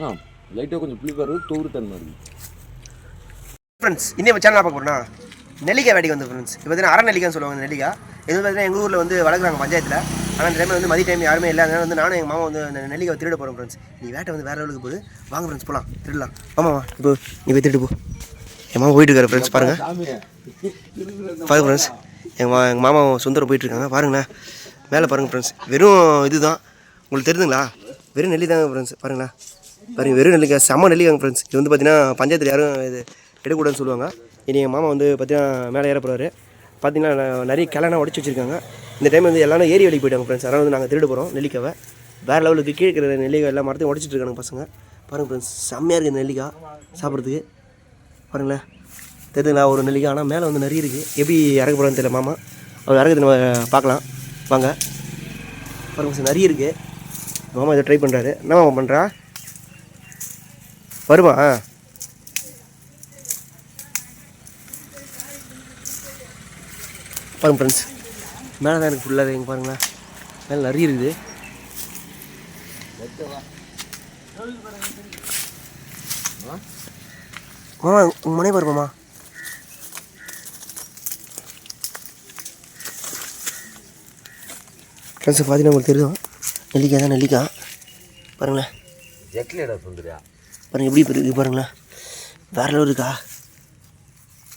ஆ லைட்டாக கொஞ்சம் புளிப்பாக இருக்குது தூறு தன்மை இருக்குது ஃப்ரெண்ட்ஸ் இன்னும் சேனல் பார்க்க போகிறோம்னா நெல்லிக்காய் வேடிக்கை வந்து ஃப்ரெண்ட்ஸ் இப்போ பார்த்தீங்கன்னா அரை நெல்லிக்காய்னு சொல்லுவாங்க இந்த நெல்லிக்காய். இது பார்த்தீங்கன்னா எங்கள் ஊரில் வந்து வளர்க்குறாங்க பஞ்சாயத்தில். ஆனால் இந்த டைமில் வந்து மதிய டைம் யாருமே இல்லை. அதனால வந்து நானும் எங்கள் மாமா வந்து நெல்லிக்காய் திருட போகிறோம் ஃப்ரெண்ட்ஸ் நீ வேட்டை வந்து வேறு லெவலுக்கு போகுது. வாங்க ஃப்ரெண்ட்ஸ் போகலாம் திருடலாம். ஆமாம்மா இப்போ நீ போய் திருட்டு போ. என் மாமா போயிட்டு இருக்காரு ஃப்ரெண்ட்ஸ் பாருங்கள் பாருங்க ஃப்ரெண்ட்ஸ் எங்கள் மா எங்கள் மாமா சுந்தரம் போயிட்டு இருக்காங்க. பாருங்களேன். மேலே பாருங்கள் ஃப்ரெண்ட்ஸ் வெறும் இதுதான். உங்களுக்கு தெரியுதுங்களா? வெறும் நெல்லி தாங்க ஃப்ரெண்ட்ஸ் பாருங்களேன். பாருங்க வெறும் நெல்லிக்காய் செம்ம நெல்லிக்காங்க ஃப்ரெண்ட்ஸ் இது வந்து பார்த்தீங்கன்னா பஞ்சாயத்தில் யாரும் இது எடுக்கக்கூடாதுன்னு சொல்லுவாங்க. இனி எங்கள் மாமா வந்து பார்த்தீங்கன்னா மேலே ஏற போகிறாரு பார்த்தீங்கன்னா நிறைய கிளைனா உடச்சி வச்சிருக்காங்க. இந்த டைம் வந்து எல்லாரும் ஏரி வேலைக்கு போயிட்டாங்க ஃப்ரெண்ட்ஸ் அதனால் வந்து நாங்கள் திருடு போகிறோம் நெல்லிக்காவை. வேறு லெவலுக்கு கீழே இருக்கிற நெல்லிக்காய் எல்லா மரத்தையும் உடச்சிட்டு இருக்காங்க பசங்க. பாருங்கள் ஃப்ரெண்ட்ஸ் செம்மையாக இருக்குது நெல்லிக்காய் சாப்பிட்றதுக்கு. பாருங்களேன். தெரியுதுங்களா? ஒரு நெல்லிக்காய். ஆனால் மேலே வந்து நிறைய இருக்குது எப்படி இறக்க போகிறான்னு தெரியல மாமா. அவர் இறக்குது நம்ம பார்க்கலாம். வாங்க. பாருங்கள் சார் நிறைய இருக்குது மாமா இதை ட்ரை பண்ணுறாரு என்ன மாமா பண்ணுறா வருமா? பாருங்க ஃப்ரெண்ட்ஸ் மேலே தான் எனக்கு ஃபுல்லாக எங்கே பாருங்களேன். மேலே நிறைய இருக்குது. மாமா உங்கள் மனை பாரு மாமா ஃப்ரெண்ட்ஸ் பார்த்தீங்கன்னா உங்களுக்கு தெரியும். நெல்லிக்காய் தான் நெல்லிக்காய். பாருங்களேன். எக்லேடா சுந்தரியா பாருங்கள் எப்படி இப்போ இருக்குது பாருங்களேன். வேற லெவல் இருக்கா?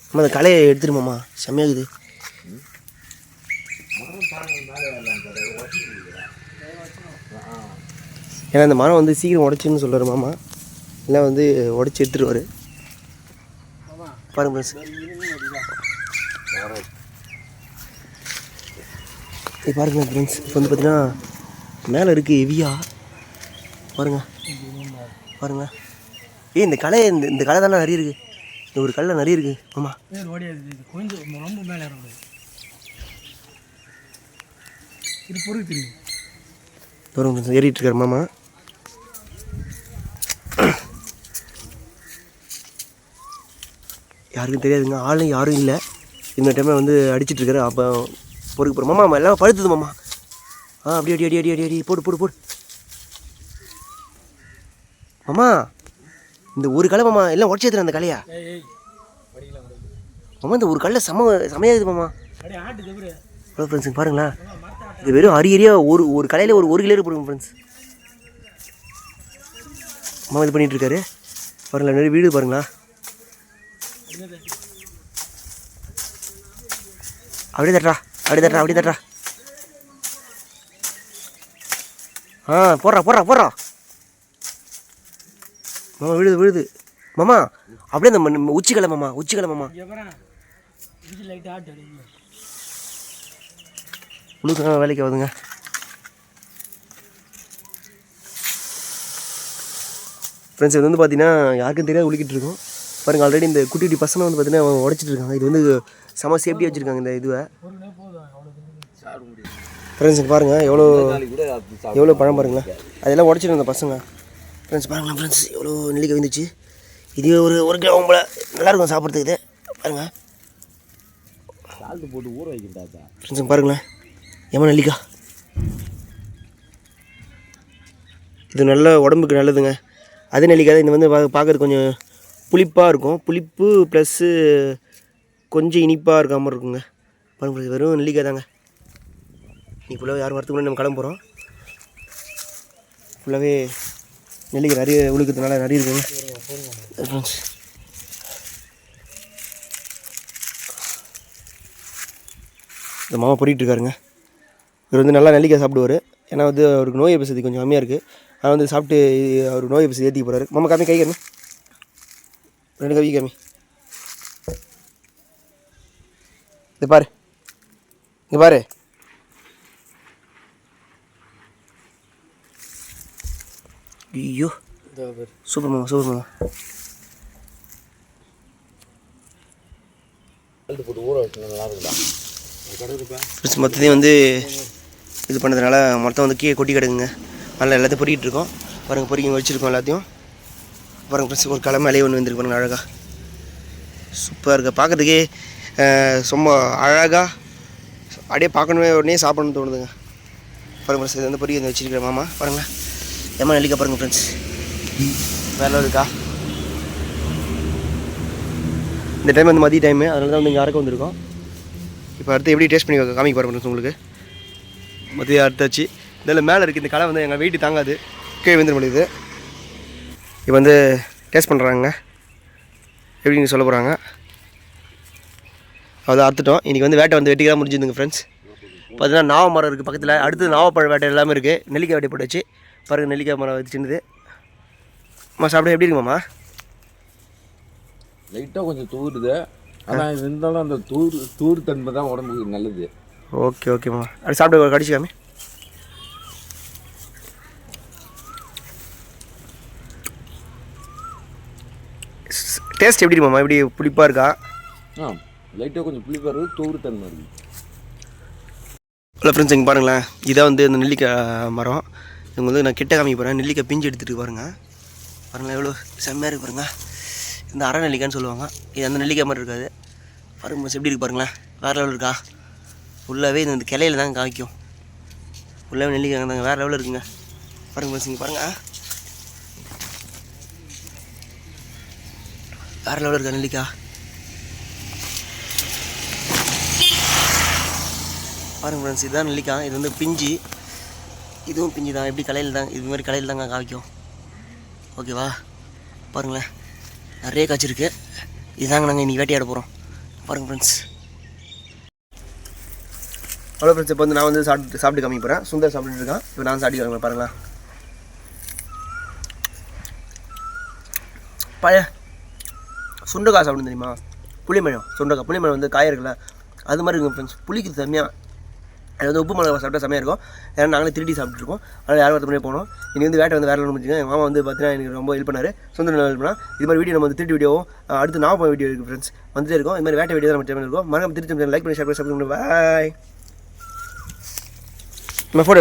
அம்மா அந்த கலையை எடுத்துருமாம்மா செம்மையாகுது ஏன்னா இந்த மரம் வந்து சீக்கிரம் உடச்சுன்னு சொல்கிறாரு மாமா. இல்லை வந்து உடச்சி எடுத்துருவாரு. பாருங்க ஃப்ரெண்ட்ஸ் இது பாருங்க ஃப்ரெண்ட்ஸ் இப்போ வந்து பார்த்தீங்கன்னா மேலே இருக்குது ஹெவியா பாருங்க. பாருங்க. ஏய் இந்த கலை இந்த இந்த கலை தானே நிறைய இருக்குது இந்த ஒரு கல்லில் நிறைய இருக்குது ஆமா. பேர் ஓடியாது இது கொஞ்சம் ரொம்ப மேலே இது பொறுக்கு தெரியும் தூரம் கொஞ்சம் ஏறிட்டு இருக்காரு மாமா. யாருக்கும் தெரியாதுங்க. ஆளும் யாரும் இல்லை. இந்த டைமில் வந்து அடிச்சிட்டு இருக்காரு. அப்போ பொறுக்கு போகிறோம் மாமா எல்லாம் பழுத்துது மாமா. ஆ அப்படி அடி அடி அடி அடி அடி போடு போடு போடு. மாமா இந்த ஒரு கலை மாமா எல்லாம் உடச்சி எடுத்துரு அந்த கலையா? மாமா இந்த ஒரு கல்ல செம செமையாகுது மாமா. ஹலோ ஃப்ரெண்ட்ஸுங்க பாருங்களேன். இது வெறும் அரியறியாக ஒரு ஒரு கலையில் ஒரு ஒரு கிலோ போடுங்க ஃப்ரெண்ட்ஸ் அம்மா இது பண்ணிட்டு இருக்காரு. பாருங்களேன் நிறைய வீடு பாருங்களா அப்படியே தட்டுறா அப்படியே தட்டுறா அப்படியே தட்டுறா. ஆ போடுறா போடுறா போடுறா. மாமா விழுது விழுது. மாமா அப்படியே இந்த மண் உச்சிக்கலை மாமா உச்சிக்கலை மாமா. உழுக்கு வேலைக்கு ஆகுதுங்க. ஃப்ரெண்ட்ஸ் இது வந்து பார்த்தீங்கன்னா யாருக்கும் தெரியாது உழுக்கிட்டு இருக்கோம். பாருங்க ஆல்ரெடி இந்த குட்டி குட்டி பசங்க வந்து பார்த்தீங்கன்னா உடச்சிட்டு இருக்காங்க. இது வந்து செம சேஃப்டியாக வச்சுருக்காங்க இந்த இதுவை. ஒரு நாள் போதும் அவ்வளோ ஃப்ரெண்ட்ஸ் பாருங்கள் எவ்வளோ எவ்வளோ பழம் பாருங்களேன். அதெல்லாம் உடச்சிட்டு இந்த பசங்க. ஃப்ரெண்ட்ஸ் பாருங்களேன் ஃப்ரெண்ட்ஸ் எவ்வளோ நெல்லிக்காய் வந்துச்சு இது ஒரு ஒரு கிலோ போல நல்லாயிருக்கும் சாப்பிட்றதுக்கு இது. பாருங்கள் சால்ட்டு போட்டு ஊற வைக்கிறதாச்சா ஃப்ரெண்ட்ஸுங்க பாருங்களேன். ஏமா நெல்லிக்காய்? இது நல்ல உடம்புக்கு நல்லதுங்க. அதே நெல்லிக்காய் இது வந்து பார்க்கறது கொஞ்சம் புளிப்பாக இருக்கும். புளிப்பு ப்ளஸ்ஸு கொஞ்சம் இனிப்பாக இருக்க மாதிரி இருக்குங்க. பாருங்க வெறும் நெல்லிக்காய் தாங்க. நீ ஃபுல்லாக யாரும் வரத்துக்கு முன்னாடி நம்ம கிளம்ப போகிறோம் ஃபுல்லாகவே நெல்லிக்கு நிறைய உழுக்கிறதுனால நிறைய இருக்குங்க. இந்த மாமா பொறிட்டு இருக்காருங்க. இவர் வந்து நல்லா நெல்லிக்காய் சாப்பிடுவார். ஏன்னா வந்து அவருக்கு நோய் எபிசதி கொஞ்சம் கம்மியாக இருக்குது ஆனால் வந்து சாப்பிட்டு அவர் நோய் எபிசதி ஏற்றி போகிறாரு மாமா கம்மி கை கம்மி ரெண்டு கவி கம்மி இது பாரு. இங்கே பாரு. ஐயோ சூப்பர் மாமா சூப்பர் மாமா மொத்தத்தையும் வந்து இது பண்ணதுனால மொத்தம் வந்து கீழே கொட்டி கிடக்குங்க. நல்லா எல்லாத்தையும் பொறிக்கிட்டு இருக்கோம். பாருங்கள் பொறிக்க வச்சுருக்கோம் எல்லாத்தையும். பாருங்கள் ஃப்ரெண்ட்ஸ் ஒரு கிழமை அலைய ஒன்று வந்துருக்கு பாருங்க அழகாக சூப்பராக இருக்குது பார்க்கறதுக்கே ரொம்ப அழகாக அப்படியே பார்க்கணுமே உடனே சாப்பிடணும்னு தோணுதுங்க. பாருங்கள் ஃப்ரெண்ட்ஸ் இது வந்து பொரிய வந்து வச்சிருக்கிற மாமா. பாருங்களேன். ஏமா நெல்லிக்காய் பாருங்கள் ஃப்ரெண்ட்ஸ் level இருக்கா? இந்த டைம் வந்து மதிய டைமு அதனால தான் வந்து இங்கே அரைக்க வந்திருக்கோம். இப்போ அடுத்து எப்படி டேஸ்ட் பண்ணி காமிக்க friends உங்களுக்கு? மதியம் அறுத்தாச்சு இதில் மேலே இருக்குது இந்த களை வந்து எங்கள் வெயிட்டு தாங்காது. கீழே வந்துட முடியுது. இப்போ வந்து டேஸ்ட் பண்ணுறாங்க எப்படின்னு சொல்ல போகிறாங்க அதை அறுத்துட்டோம். இன்றைக்கி வந்து வேட்டை வந்து வெட்டிக்கலாம் முடிஞ்சுதுங்க ஃப்ரெண்ட்ஸ் பார்த்தீங்கன்னா நாவ மரம் இருக்குது பக்கத்தில். அடுத்து நாவப்பழ வேட்டை எல்லாமே இருக்குது நெல்லிக்காய் வேட்டை போட்டு வச்சு பாருங்கள் நெல்லிக்காய் மரம் வச்சு சின்னது. அம்மா சாப்பிட எப்படி இருக்குமாம்மா லைட்டாக கொஞ்சம் தூருது. ஆனால் இருந்தாலும் அந்த தூர் தூர் தன்மை தான் உடம்புக்கு நல்லது. ஓகே ஓகேம்மா அப்படி சாப்பிட கடிச்சிக்காமே டேஸ்ட் எப்படி இருக்குமாம்மா எப்படி புளிப்பாக இருக்கா? ஆ லைட்டாக கொஞ்சம் புளிப்பாக இருக்குது தூர் தன்மை இருக்குது ஹலோ ஃப்ரெண்ட்ஸ் இங்கே பாருங்களேன். இதான் வந்து இந்த நெல்லிக்காய் மரம். இவங்க வந்து நான் கிட்ட காமிக்க போகிறேன் நெல்லிக்காய் பிஞ்சு எடுத்துகிட்டு பாருங்க. பாருங்களேன் எவ்வளோ செம்மையாக இருக்கு பாருங்க. இந்த அரை நெல்லிக்காய்னு சொல்லுவாங்க. இது அந்த நெல்லிக்காய் மாதிரி இருக்காது. பாருங்க எப்படி இருக்கு பாருங்களேன். வேறு லெவல் இருக்கா? ஃபுல்லாகவே இந்த இந்த கிளையில தான் காய்க்கும். ஃபுல்லாகவே நெல்லிக்காய் தாங்க வேறு லெவலில் இருக்குங்க. பாருங்க மிஸ் இங்கே பாருங்க. வேறு லெவலில் இருக்கா நெல்லிக்காய்? பாருங்க ஃப்ரெண்ட்ஸ் இதுதான் நெல்லிக்காய். இது வந்து பிஞ்சு. இதுவும் பிஞ்சு தான் எப்படி கலையில் தான் இது மாதிரி கலையில் தாங்க காய்க்கும் ஓகேவா பாருங்களேன். நிறைய காய்ச்சிருக்கு இதுதாங்க நாங்கள் இன்றைக்கி வேட்டையாட போகிறோம் பாருங்கள் ஃப்ரெண்ட்ஸ் ஹலோ ஃப்ரெண்ட்ஸ் இப்போ வந்து நான் வந்து சாப்பிட்டு சாப்பிட்டு காமிக்க போகிறேன் சுந்தர் சாப்பிட்டுட்டு இருக்கான். இப்போ நான் சாப்பிட்டு காமிக்கிறேன் பாருங்களேன். பழைய சுண்டைக்காய் சாப்பிடும் தெரியுமா? புளிமழம் சுண்டைக்காய். புளிமழம் வந்து காய இருக்குல்ல. அது மாதிரி இருக்கும் ஃப்ரெண்ட்ஸ் புளிக்கு செம்மையாக அது வந்து உப்பு மிளகா சாப்பிட்டா செம்மையாக இருக்கும். ஏன்னா நாங்களே திருடி சாப்பிட்ருக்கோம் அதனால் யாரும் ஒருத்தர் போனோம் இனி வந்து வேட்டை வந்து வேறு ஒன்று முடிச்சுங்க எங்கள் மாமா வந்து பார்த்தீங்கன்னா எனக்கு ரொம்ப ஹெல்ப் பண்ணார். சொந்த ஹெல்ப் பண்ணால் இது மாதிரி வீடியோ நம்ம வந்து திருட்டு வீடியோவும் அடுத்து நான் வீடியோ இருக்குது ஃப்ரெண்ட்ஸ் வந்துட்டே இருக்கும். இது மாதிரி வேட்டை வீடியோ தான் நம்ம சேனல் இருக்கும். மறக்காம திருச்சி லைக் பண்ணி ஷேர் பண்ணி சப்ஸ்கிரைப் பண்ணி பாய் நம்ம ஃபோட்டோ